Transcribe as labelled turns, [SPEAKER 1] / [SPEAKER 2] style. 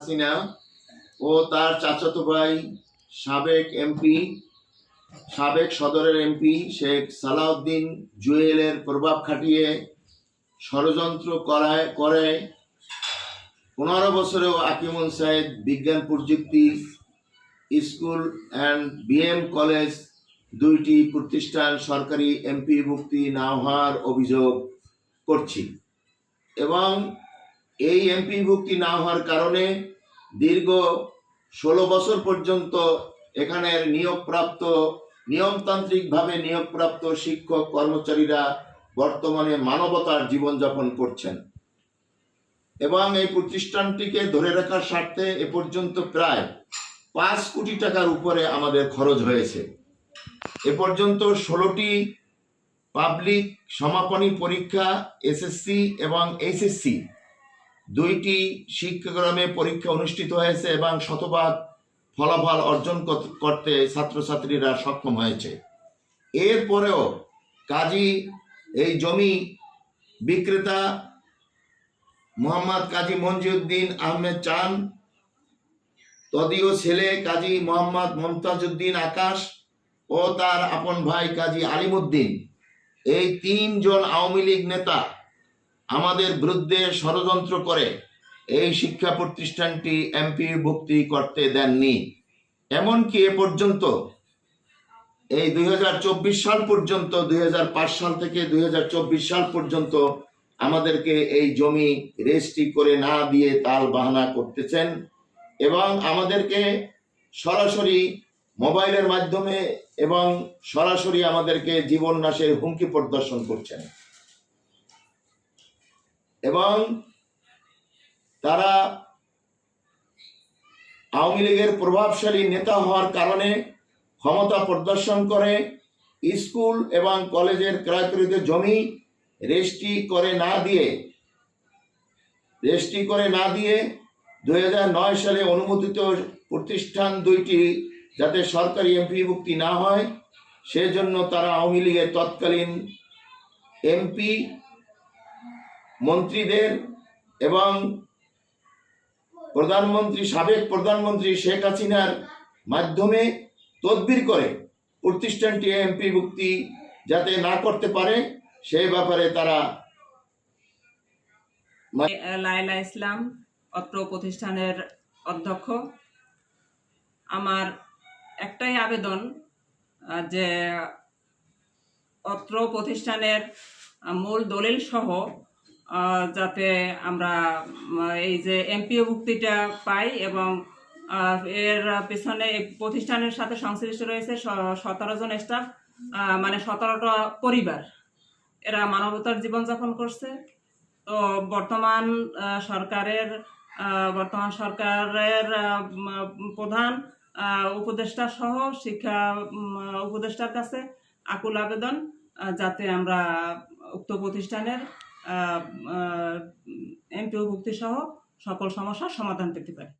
[SPEAKER 1] হাসিনা ও তার চাচাতো ভাই সাবেক এমপি, সাবেক সদরের এমপি শেখ সালাউদ্দিন জুয়েলের প্রভাব খাটিয়ে ষড়যন্ত্র করায়, করে। পনেরো বছরেও আকিমুল সাহেদ বিজ্ঞান প্রযুক্তি স্কুল অ্যান্ড বিএম কলেজ দুইটি প্রতিষ্ঠান সরকারি এমপি মুক্তি না হওয়ার অভিযোগ করছি। এবং এই এমপি ভুক্তি না হওয়ার কারণে দীর্ঘ ষোলো বছর পর্যন্ত এখানের নিয়োগপ্রাপ্ত, নিয়মতান্ত্রিকভাবে নিয়োগপ্রাপ্ত শিক্ষক কর্মচারীরা বর্তমানে মানবতার জীবনযাপন করছেন। এবং এই প্রতিষ্ঠানটিকে ধরে রাখার স্বার্থে এ পর্যন্ত প্রায় পাঁচ কোটি টাকার উপরে আমাদের খরচ হয়েছে। এ পর্যন্ত ষোলোটি পাবলিক সমাপনী পরীক্ষা এসএসসি এবং এইচএসসি দুইটি শিক্ষাক্রমে পরীক্ষা অনুষ্ঠিত হয়েছে এবং শতভাগ ফলাফল অর্জন করতে ছাত্রছাত্রীরা সক্ষম হয়েছে। এরপরেও কাজী এই জমি বিক্রেতা মোহাম্মদ কাজী মঞ্জুদ্দিন আহমেদ চান। তদীয় ছেলে কাজী মোহাম্মদ মমতাজউদ্দিন আকাশ ও তার আপন ভাই কাজী আলিমুদ্দিন। এই তিনজন আওয়ামী লীগ নেতা আমাদের বিরুদ্ধে ষড়যন্ত্র করে এই শিক্ষা প্রতিষ্ঠানটি এমপি ভুক্তি করতে দেননি। এমনকি এ পর্যন্ত এই দুই হাজার চব্বিশ সাল পর্যন্ত, দুই হাজার পাঁচ সাল থেকে দুই হাজার চব্বিশ সাল পর্যন্ত আমাদেরকে এই জমি রেজিস্ট্রি করে না দিয়ে তাল বাহানা করতেছেন এবং আমাদেরকে সরাসরি মোবাইলের মাধ্যমে এবং সরাসরি আমাদেরকে জীবন নাশের হুমকি প্রদর্শন করছেন। এবং তারা আওয়ামী লীগের প্রভাবশালী নেতা হওয়ার কারণে ক্ষমতা প্রদর্শন করে, স্কুল এবং কলেজের ক্রয়কৃত জমি রেজিস্ট্রি করে না দিয়ে, রেজিস্ট্রি করে না দিয়ে দু হাজার নয় সালে অনুমোদিত প্রতিষ্ঠান দুইটি যাতে সরকারি এমপিভুক্তি না হয়, সেজন্য তারা আওয়ামী লীগের তৎকালীন এমপি মন্ত্রীদের এবং প্রধানমন্ত্রী, সাবেক প্রধানমন্ত্রী শেখ হাসিনার মাধ্যমে তদবির করে প্রতিষ্ঠানটি এমপি ভুক্তি যাতে না করতে পারে, সে ব্যাপারে তারা
[SPEAKER 2] লাইলা ইসলাম, অত্র প্রতিষ্ঠানের অধ্যক্ষ। আমার একটাই আবেদন যে অত্র প্রতিষ্ঠানের মূল দলিল সহ যাতে আমরা এই যে এমপিও ভুক্তিটা পাই এবং এর পেছনে প্রতিষ্ঠানের সাথে সংশ্লিষ্ট রয়েছে সতেরো জন স্টাফ মানে সতেরোটা পরিবার। এরা মানবতার জীবনযাপন করছে। তো বর্তমান সরকারের বর্তমান সরকারের প্রধান উপদেষ্টা সহ শিক্ষা উপদেষ্টার কাছে আকুল আবেদন যাতে আমরা উক্ত প্রতিষ্ঠানের এমপিও ভুক্তি সহ সকল সমস্যার সমাধান পেতে পারি।